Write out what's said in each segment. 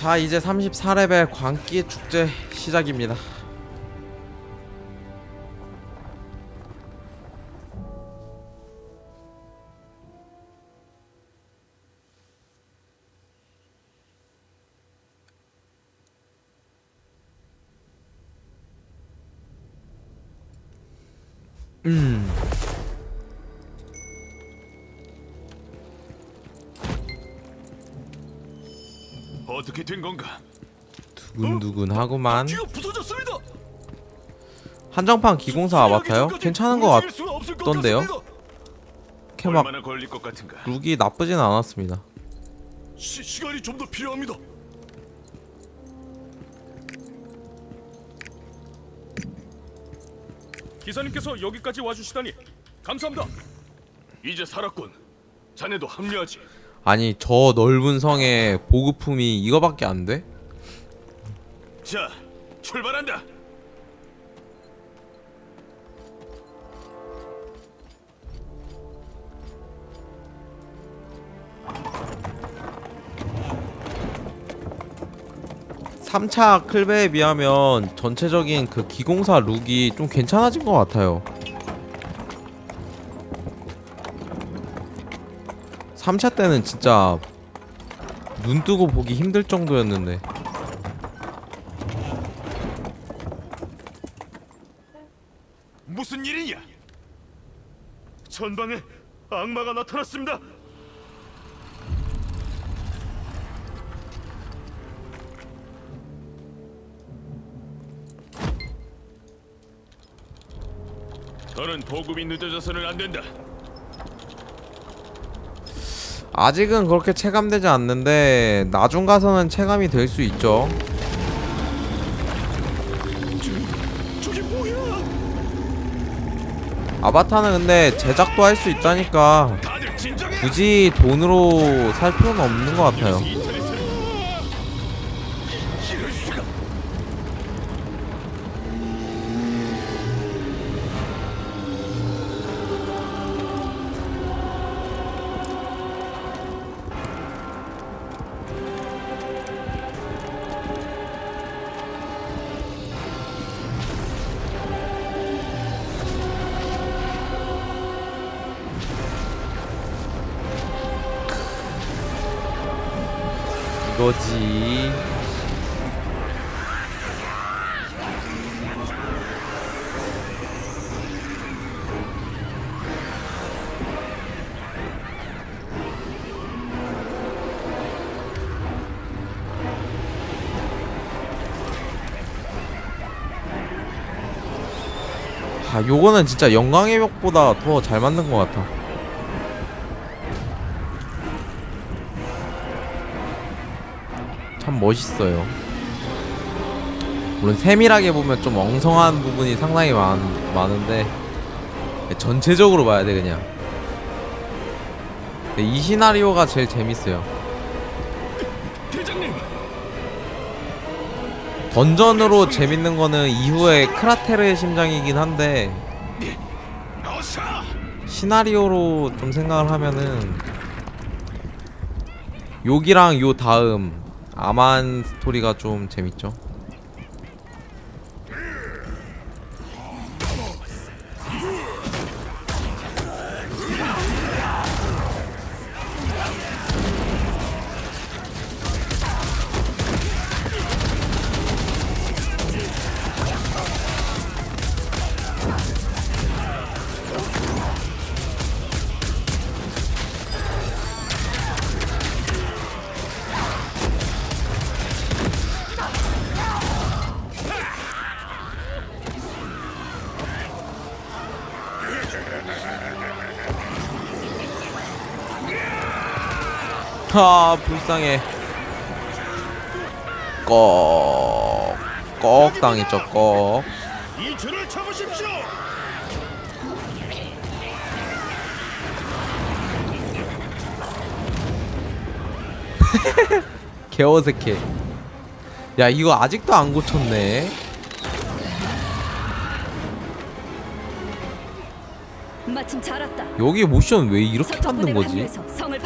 자 이제 34레벨 광기 축제 시작입니다 하구만 부서졌습니다. 한정판 기공사 아바타요? 괜찮은 것 같던데요? 이렇게 막 얼마나 걸릴 것 같은가? 룩이 나쁘진 않았습니다 시, 시간이 좀 더 필요합니다. 기사님께서 여기까지 와주시다니 감사합니다. 이제 살았군. 자네도 합류하지. 아니 저 넓은 성에 보급품이 이거밖에 안 돼? 자, 출발한다. 삼차 클베에 비하면 전체적인 그 기공사 룩이 좀 괜찮아진 것 같아요 3차 때는 진짜 눈 뜨고 보기 힘들 정도였는데 무슨 일이냐? 전방에 악마가 나타났습니다. 더는 보급이 늦어져서는 안 된다. 아직은 그렇게 체감되지 않는데 나중 가서는 체감이 될 수 있죠 아바타는 근데 제작도 할 수 있다니까. 굳이 돈으로 살 필요는 없는 것 같아요 아 요거는 진짜 영광의 벽보다 더 잘 만든 것 같아 참 멋있어요. 물론 세밀하게 보면 좀 엉성한 부분이 상당히 많, 많은데 전체적으로 봐야 돼 그냥. 이 시나리오가 제일 재밌어요. 던전으로 재밌는 거는 이후에 크라테르의 심장이긴 한데. 시나리오로 좀 생각을 하면은 여기랑 요 다음 아만 스토리가 좀 재밌죠. 아 불쌍해 꺽, 꺽 당했죠 꺽 이 줄을 잡으십시오. 개어색해 야 이거 아직도 안 고쳤네 마침 잘 왔다. 여기 모션 왜 이렇게 만든 거지? 합류해서 성을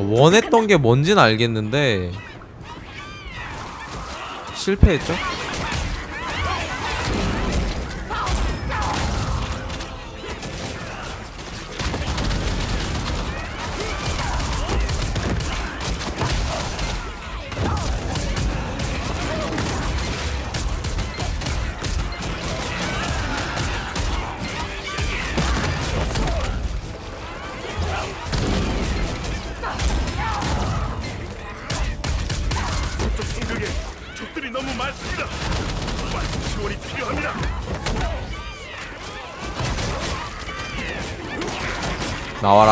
원했던 게 뭔지는 알겠는데 실패했죠?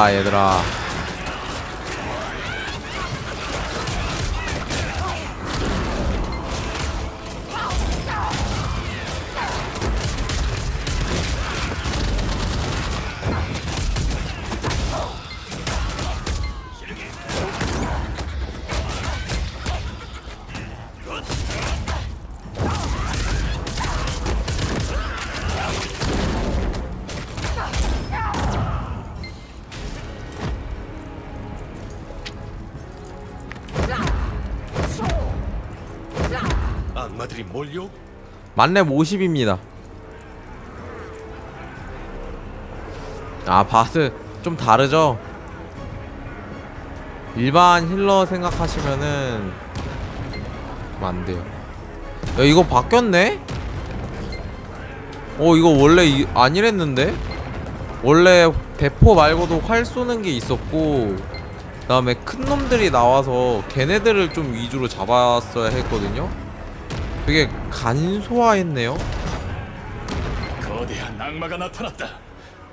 얘들아 몰려 만렙 50입니다 아 바스 좀 다르죠? 일반 힐러 생각하시면은 안 돼요 야 이거 바뀌었네? 어 이거 원래 이, 아니랬는데? 원래 대포 말고도 활 쏘는 게 있었고 그 다음에 큰 놈들이 나와서 걔네들을 좀 위주로 잡았어야 했거든요? 되게 간소화했네요. 거대한 악마가 나타났다.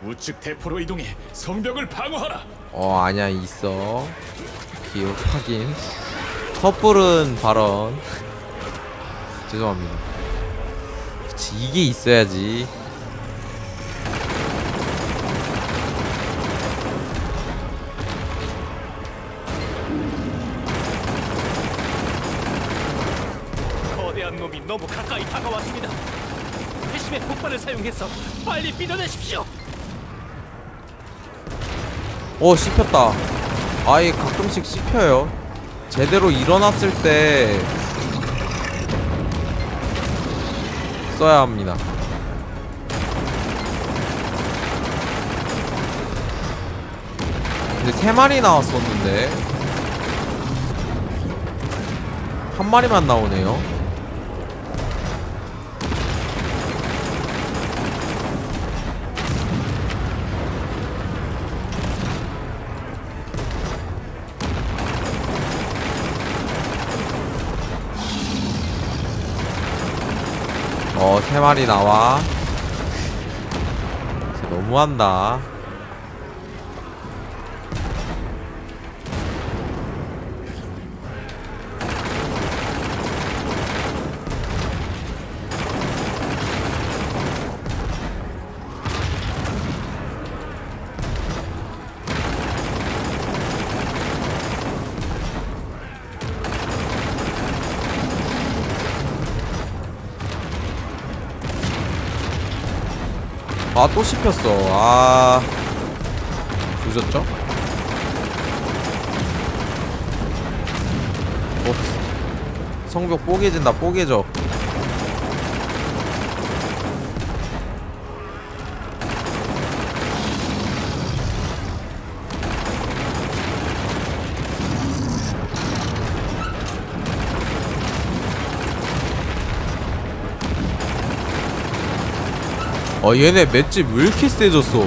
우측 대포로 이동해 성벽을 방어하라. 어 아니야 있어. 기억 확인. 섣부른 발언. 죄송합니다. 그치 이게 있어야지. 폭발을 사용해서 빨리 밀어내십시오. 어 씹혔다. 아예 가끔씩 씹혀요. 제대로 일어났을 때 써야 합니다. 근데 세 마리 나왔었는데 한 마리만 나오네요. 세 마리 나와. 너무한다. 아, 또 씹혔어. 아. 조졌죠? 어, 성벽 뽀개진다, 뽀개져. 어, 얘네 맷집 왜 이렇게 세졌어?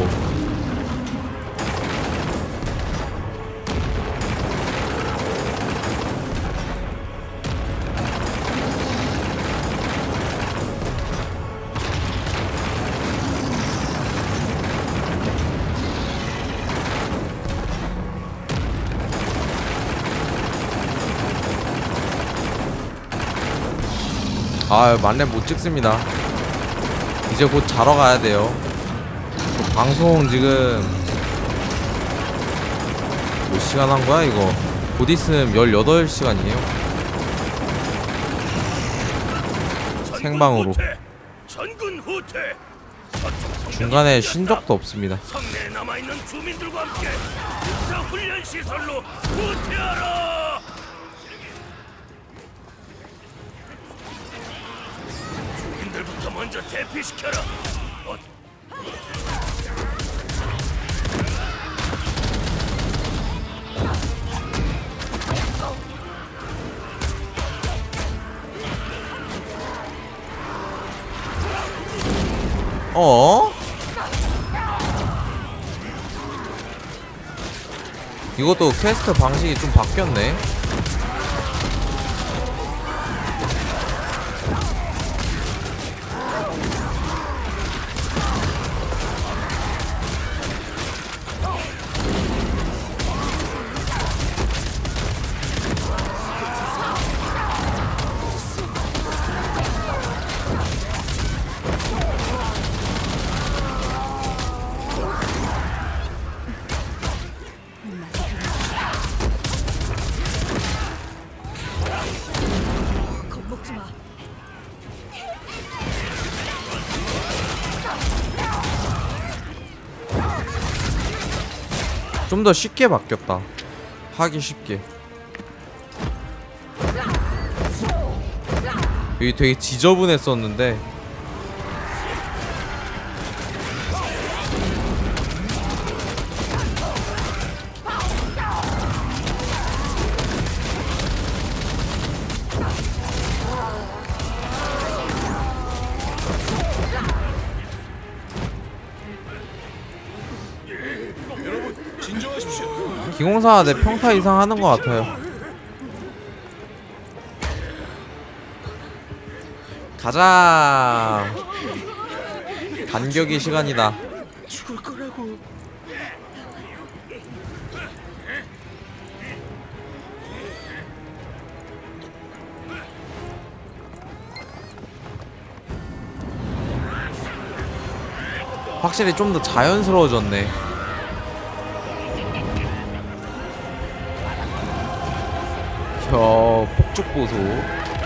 아, 만렙 못 찍습니다. 이제 곧 자러 가야 돼요. 또 방송 지금 몇 시간 한 거야 이거? 곧 있으면 18시간이에요. 생방으로. 중간에 쉰 적도 없습니다. 성내에 남아 있는 주민들과 함께 육사 훈련 시설로 후퇴하라. 주민들부터 먼저 대피시켜라. 어, 어? 이것도 퀘스트 방식이 좀 바뀌었네. 좀 더 쉽게 바뀌었다. 하기 쉽게. 여기 되게 지저분했었는데 기공사가 내 평타 이상 하는 것 같아요. 가자. 반격의 시간이다. 죽을 거라고. 확실히 좀 더 자연스러워졌네. 저 폭죽 보소.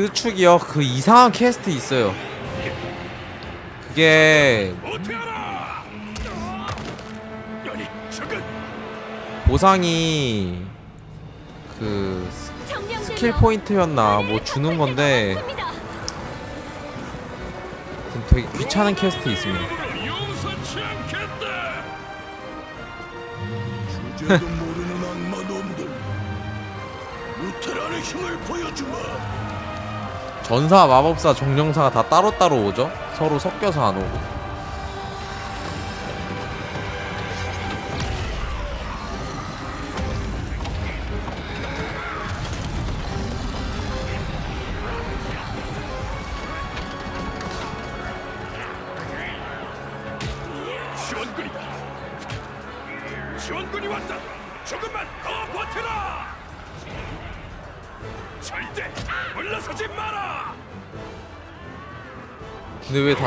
뜨축이요. 그 이상한 퀘스트 있어요. 그게 보상이 그 스킬 포인트였나 뭐 주는 건데 좀 되게 귀찮은 퀘스트 있습니다. 주제도 모르는 악마 놈들. 우테라의 힘을 보여주마. 전사, 마법사, 정령사가 다 따로따로 오죠? 서로 섞여서 안 오고.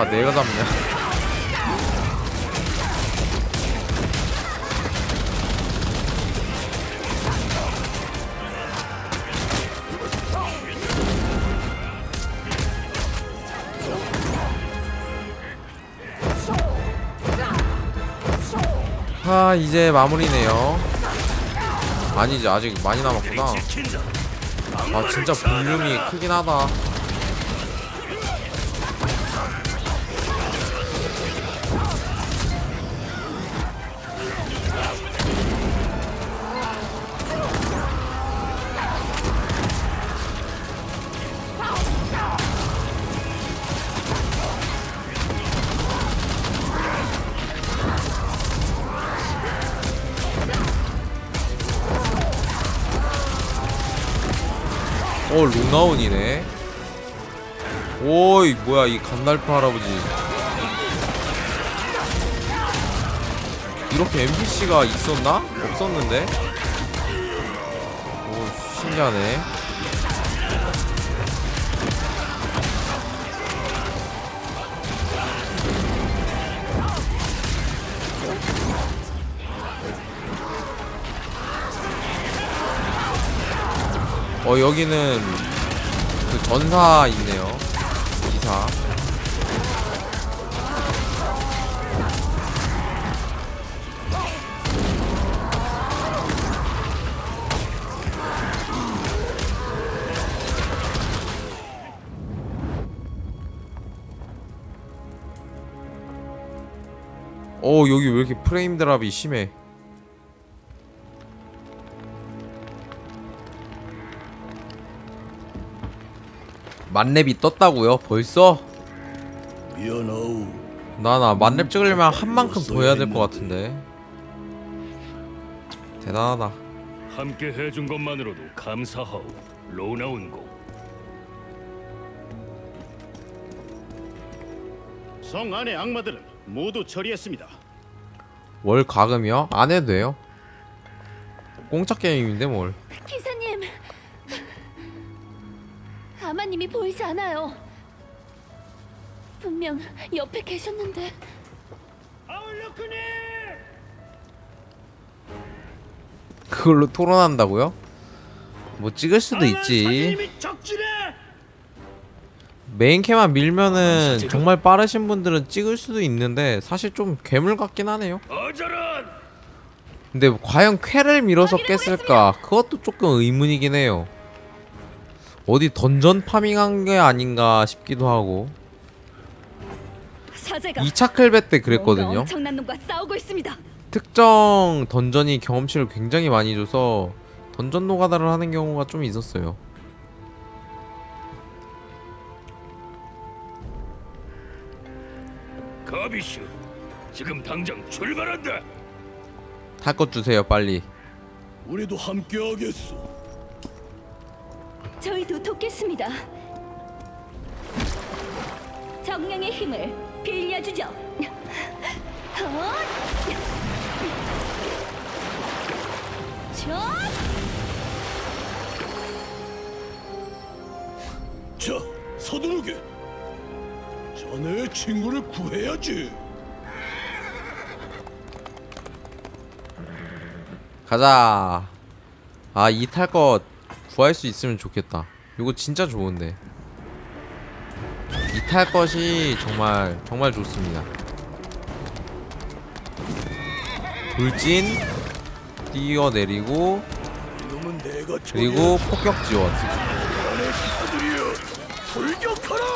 다 내가 잡냐? 아 이제 마무리네요. 아니지 아직 많이 남았구나. 아 진짜 볼륨이 크긴 하다 어 롱나운이네 오이 뭐야 이 간달프 할아버지 이렇게 NPC가 있었나? 없었는데? 오 신기하네 어 여기는 그 전사 있네요. 기사. 어 여기 왜 이렇게 프레임 드랍이 심해 만렙이 떴다고요? 벌써? 나나 만렙 찍으려면 한 만큼 더 해야 될 것 같은데 대단하다 함께 해준 것만으로도 감사하오. 로나운고. 성 안의 악마들은 모두 처리했습니다. 월 가금이요? 안 해도 돼요 공짜 게임인데 뭘 아마님이 보이지 않아요. 분명 옆에 계셨는데 아울러크니! 그걸로 토론한다고요? 뭐 찍을 수도 있지! 메인캐만 밀면은 정말 빠르신 분들은 찍을 수도 있는데 사실 좀 괴물 같긴 하네요! 근데 과연 쾌를 밀어서 깼을까? 그것도 조금 의문이긴 해요. 어디 던전 파밍한 게 아닌가 싶기도 하고. 사제가 2차 클베 때 뭔가 그랬거든요. 엄청난 놈과 싸우고 있습니다. 특정 던전이 경험치를 굉장히 많이 줘서 던전 노가다를 하는 경우가 좀 있었어요. 가비슈. 지금 당장 출발한다. 탈것 주세요, 빨리. 우리도 함께하겠소. 저희도 돕겠습니다. 정령의 힘을 빌려주죠. 헛! 전! 자, 서두르게. 자네의 친구를 구해야지. 가자. 아, 이 탈 것 구할 수 있으면 좋겠다. 이거 진짜 좋은데. 이탈 것이 정말 정말 좋습니다. 돌진 뛰어내리고 그리고 폭격 지원.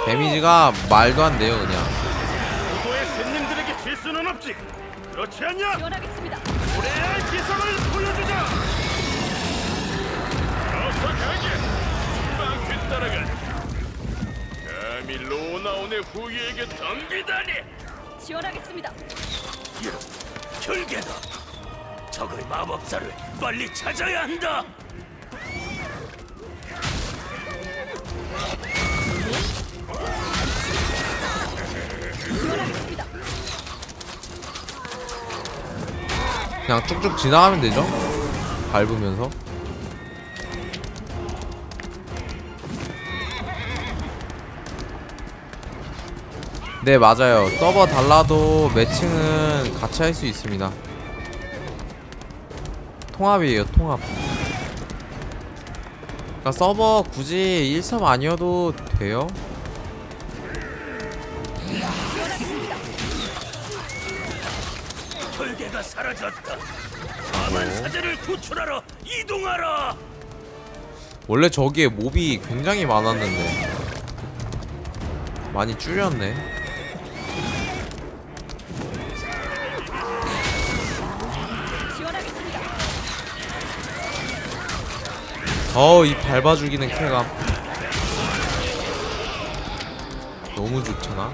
데미지가 말도 안 돼요, 그냥. 그렇지 않냐? 로나온의 후예에게 덤비다니. 지원하겠습니다. 결계다. 적의 마법사를 빨리 찾아야 한다. 지원하겠습니다. 그냥 쭉쭉 지나가면 되죠? 밟으면서. 네, 맞아요. 서버 달라도 매칭은 같이 할 수 있습니다. 통합이에요, 통합. 그러니까 서버 굳이 1섭 아니어도 돼요. 결계가 사라졌다. 아만 사제를 구출하러 이동하라. 원래 저기에 몹이 굉장히 많았는데 많이 줄였네 어우 이 밟아 죽이는 쾌감. 너무 좋잖아.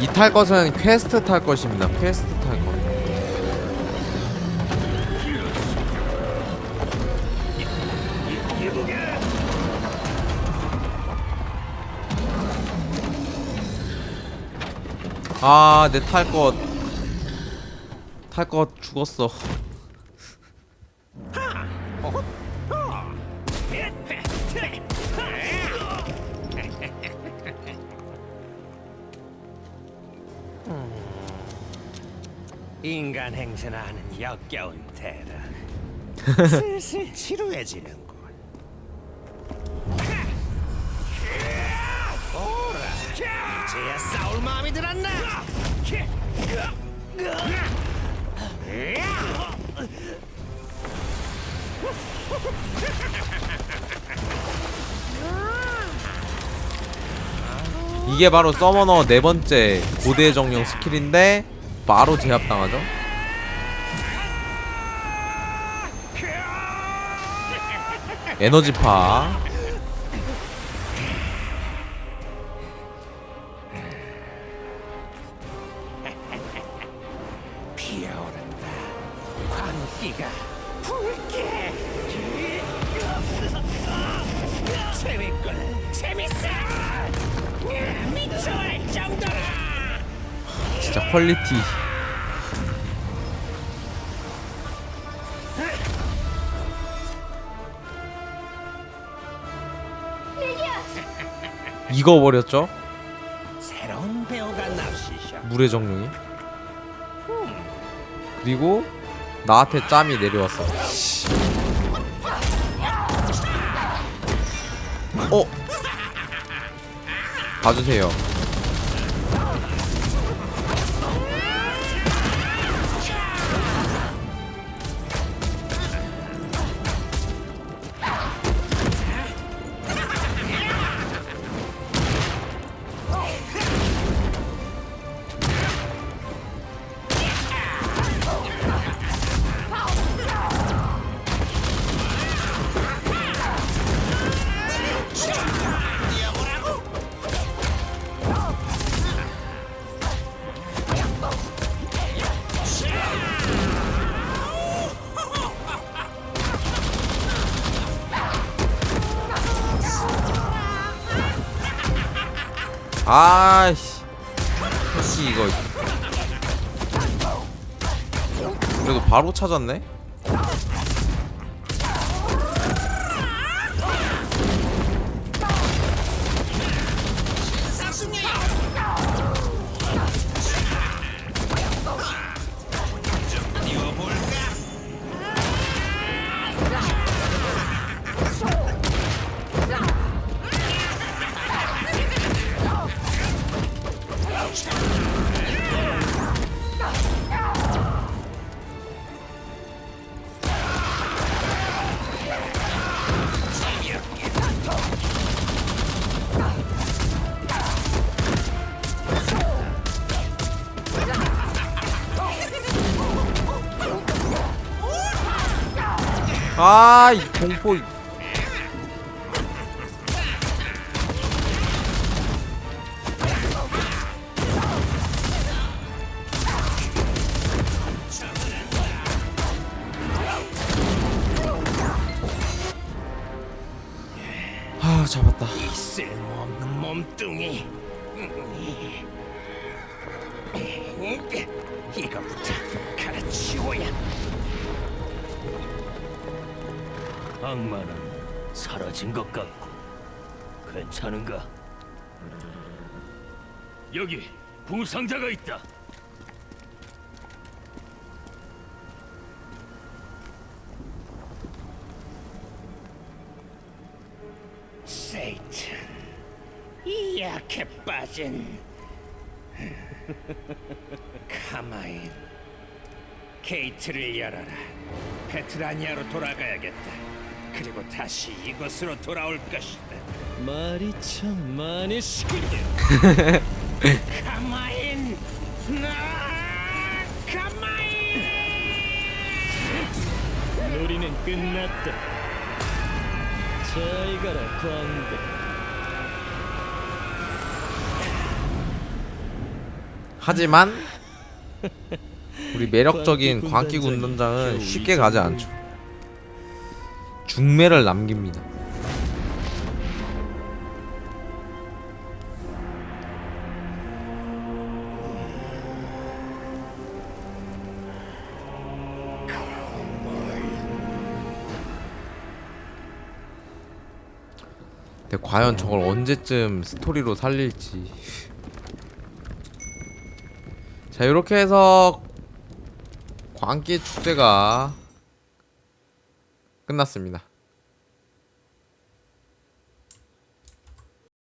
이 탈 것은 퀘스트 탈 것입니다. 퀘스트 아, 내 탈 것. 탈 것 죽었어. 인간 행세나 하는 역겨운 대라 슬슬 지루해지는군 이제야 싸울 마음이 들었나 이게 바로 서머너 네 번째 고대 정령 스킬인데 바로 제압당하죠. 에너지파. 퀄리티. 익어버렸죠? 새로운 배우가 나오시죠 물의 정령이. 그리고 나한테 짬이 내려왔어. 씨. 어? 봐주세요. 아이씨. 새끼 이거. 그래도 바로 찾았네? 아, 이 공포. 악마는 사라진 것 같고 괜찮은가? 여기 부상자가 있다. 이 약해 빠진 카마인 케이트를 열어라 페트라니아로 돌아가야겠다 그리고 다시 이곳으로 돌아올 것이다 말이 참 많이 시끄러. 카마인 나 카마인 놀이는 끝났다. 잘 가라 광대. 하지만 우리 매력적인 광기 군단장은 쉽게 가지 않죠. 중매를 남깁니다. 근데 과연 저걸 언제쯤 스토리로 살릴지. 자 이렇게 해서 광기 축제가 끝났습니다.